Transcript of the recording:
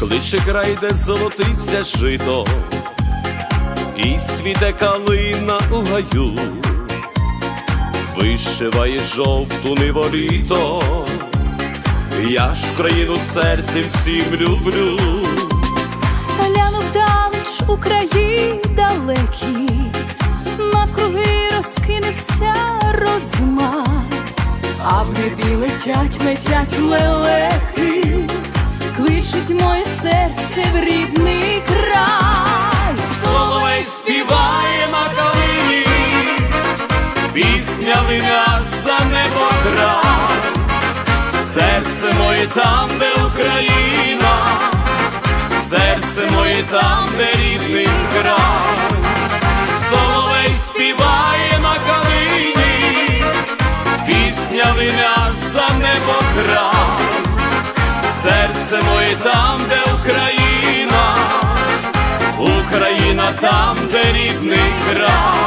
кличе край, де золотиться жито, і світе калина у гаю, вишиває жовту неволіто, я ж Україну серцем всім люблю. Гляну вдалеч у краї далекі, навкруги розкинувся розмах, а в небі летять, летять лелеки, кличуть моє серце в рідний край. Соловей співає на калині, пісня линя за небо край, серце моє там, де Україна, серце моє там, де рідний край, Соловей співає на калині, пісня линя серце там, де Україна. Україна там, де рідний край.